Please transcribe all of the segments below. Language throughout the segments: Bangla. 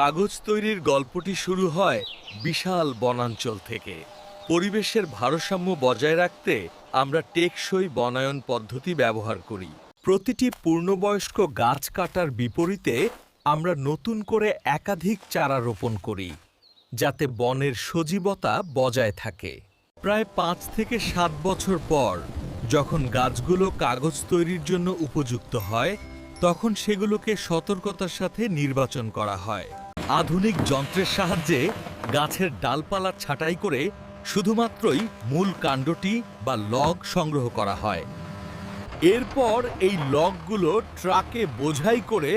কাগজ তৈরির গল্পটি শুরু হয় বিশাল বনাঞ্চল থেকে। পরিবেশের ভারসাম্য বজায় রাখতে আমরা টেকসই বনায়ন পদ্ধতি ব্যবহার করি। প্রতিটি পূর্ণবয়স্ক গাছ কাটার বিপরীতে আমরা নতুন করে একাধিক চারা রোপণ করি, যাতে বনের সজীবতা বজায় থাকে। প্রায় পাঁচ থেকে সাত বছর পর যখন গাছগুলো কাগজ তৈরির জন্য উপযুক্ত হয়, তখন সেগুলোকে সতর্কতার সাথে নির্বাচন করা হয়। আধুনিক যন্ত্রের সাহায্যে গাছের ডালপালা ছাঁটাই করে শুধুমাত্রই মূল কাণ্ডটি বা লগ সংগ্রহ করা হয়। এরপর এই লগগুলো ট্রাকে বোঝাই করে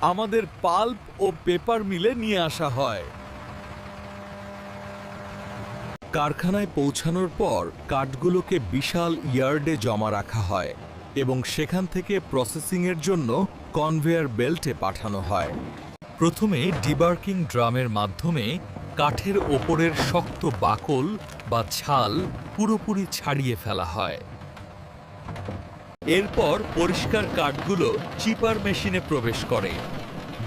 আমাদের পাল্প ও পেপার মিলে নিয়ে আসা হয়। কারখানায় পৌঁছানোর পর কাঠগুলোকে বিশাল ইয়ার্ডে জমা রাখা হয় এবং সেখান থেকে প্রসেসিংয়ের জন্য কনভেয়ার বেল্টে পাঠানো হয়। প্রথমে ডিবার্কিং ড্রামের মাধ্যমে কাঠের ওপরের শক্ত বাকল বা ছাল পুরোপুরি ছাড়িয়ে ফেলা হয়। এরপর পরিষ্কার কাঠগুলো চিপার মেশিনে প্রবেশ করে,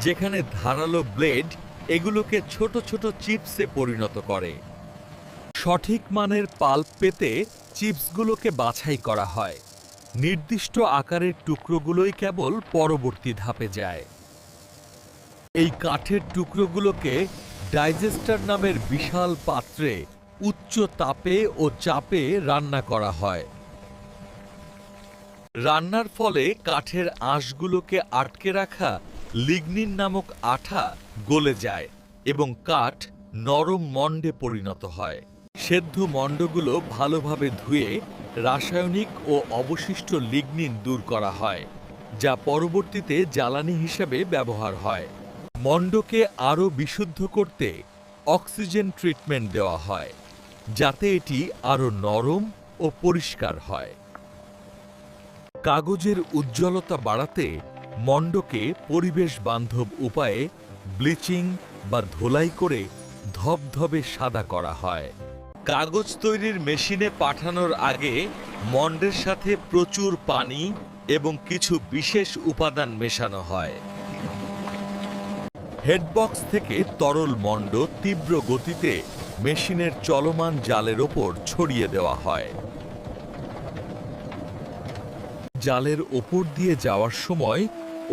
যেখানে ধারালো ব্লেড এগুলোকে ছোট ছোট চিপসে পরিণত করে। সঠিক মানের পাল্প পেতে চিপসগুলোকে বাছাই করা হয়। নির্দিষ্ট আকারের টুকরোগুলোই কেবল পরবর্তী ধাপে যায়। এই কাঠের টুকরোগুলোকে ডাইজেস্টার নামের বিশাল পাত্রে উচ্চ তাপে ও চাপে রান্না করা হয়। রান্নার ফলে কাঠের আঁশগুলোকে আটকে রাখা লিগনিন নামক আঠা গলে যায় এবং কাঠ নরম মণ্ডে পরিণত হয়। সেদ্ধ মণ্ডগুলো ভালোভাবে ধুয়ে রাসায়নিক ও অবশিষ্ট লিগনিন দূর করা হয়, যা পরবর্তীতে জ্বালানি হিসেবে ব্যবহার হয়। মণ্ডকে আরও বিশুদ্ধ করতে অক্সিজেন ট্রিটমেন্ট দেওয়া হয়, যাতে এটি আরও নরম ও পরিষ্কার হয়। কাগজের উজ্জ্বলতা বাড়াতে মণ্ডকে পরিবেশ বান্ধব উপায়ে ব্লিচিং বা ধোলাই করে ধবধবে সাদা করা হয়। কাগজ তৈরির মেশিনে পাঠানোর আগে মণ্ডের সাথে প্রচুর পানি এবং কিছু বিশেষ উপাদান মেশানো হয়। হেডবক্স থেকে তরল মণ্ড তীব্র গতিতে মেশিনের চলমান জালের ওপর ছড়িয়ে দেওয়া হয়। জালের ওপর দিয়ে যাওয়ার সময়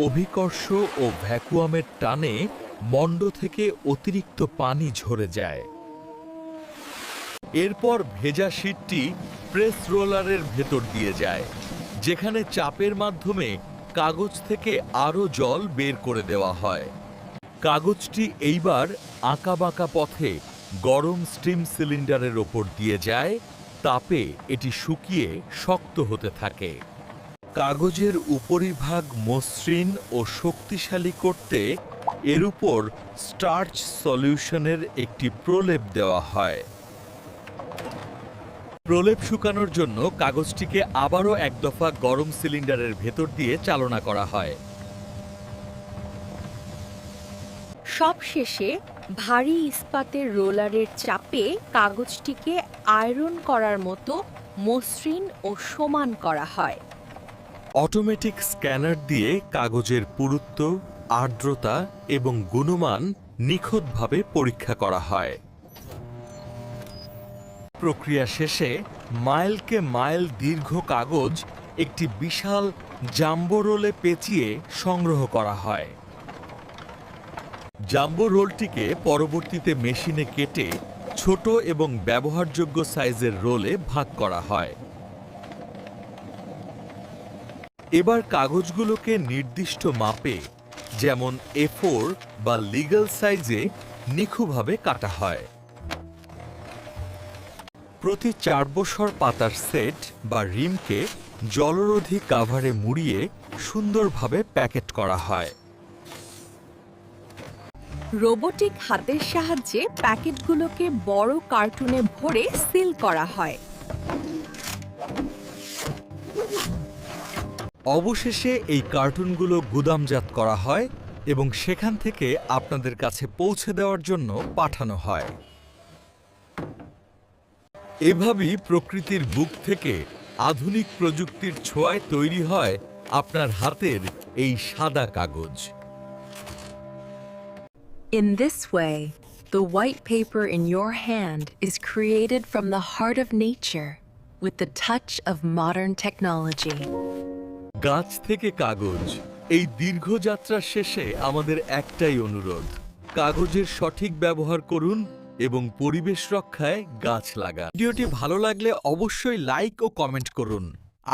অভিকর্ষ ও ভ্যাকুয়ামের টানে মণ্ড থেকে অতিরিক্ত পানি ঝরে যায়। এরপর ভেজা শীটটি প্রেস রোলারের ভেতর দিয়ে যায়, যেখানে চাপের মাধ্যমে কাগজ থেকে আরও জল বের করে দেওয়া হয়। কাগজটি এইবার আঁকাবাঁকা পথে গরম স্টিম সিলিন্ডারের ওপর দিয়ে যায়, তাপে এটি শুকিয়ে শক্ত হতে থাকে। কাগজের উপরিভাগ মসৃণ ও শক্তিশালী করতে এর উপর স্টার্চ সলিউশনের একটি প্রলেপ দেওয়া হয়। প্রলেপ শুকানোর জন্য কাগজটিকে আবারও এক দফা গরম সিলিন্ডারের ভেতর দিয়ে চালনা করা হয়। সবশেষে ভারী ইস্পাতের রোলারের চাপে কাগজটিকে আয়রন করার মতো মসৃণ ও সমান করা হয়। অটোমেটিক স্ক্যানার দিয়ে কাগজের পুরুত্ব, আর্দ্রতা এবং গুণমান নিখুঁতভাবে পরীক্ষা করা হয়। প্রক্রিয়া শেষে মাইলকে মাইল দীর্ঘ কাগজ একটি বিশাল জাম্বো রোলে পেঁচিয়ে সংগ্রহ করা হয়। জাম্বো রোলটিকে পরবর্তীতে মেশিনে কেটে ছোট এবং ব্যবহারযোগ্য সাইজের রোলে ভাগ করা হয়। এবার কাগজগুলোকে নির্দিষ্ট মাপে, যেমন এ বা লিগাল সাইজে নিখুঁভাবে কাটা হয়। প্রতি চার বছর পাতার সেট বা রিমকে জলরোধী কাভারে মুড়িয়ে সুন্দরভাবে প্যাকেট করা হয়। রোবোটিক হাতের সাহায্যে প্যাকেটগুলোকে বড় কার্টুনে ভরে সিল করা হয়। অবশেষে এই কার্টুনগুলো গুদামজাত করা হয় এবং সেখান থেকে আপনাদের কাছে পৌঁছে দেওয়ার জন্য পাঠানো হয়। এভাবেই প্রকৃতির বুক থেকে আধুনিক প্রযুক্তির ছোঁয়ায় তৈরি হয় আপনার হাতের এই সাদা কাগজ। In this way, the white paper in your hand is created from the heart of nature with the touch of modern technology. গাছ থেকে কাগজ। এই দীর্ঘ যাত্রার শেষে আমাদের একটাই অনুরোধ কাগজের সঠিক ব্যবহার করুন এবং পরিবেশ রক্ষায় গাছ লাগান। ভিডিওটি ভালো লাগলে অবশ্যই লাইক ও কমেন্ট করুন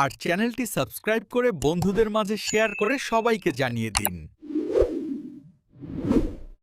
আর চ্যানেলটি সাবস্ক্রাইব করে বন্ধুদের মাঝে শেয়ার করে সবাইকে জানিয়ে দিন।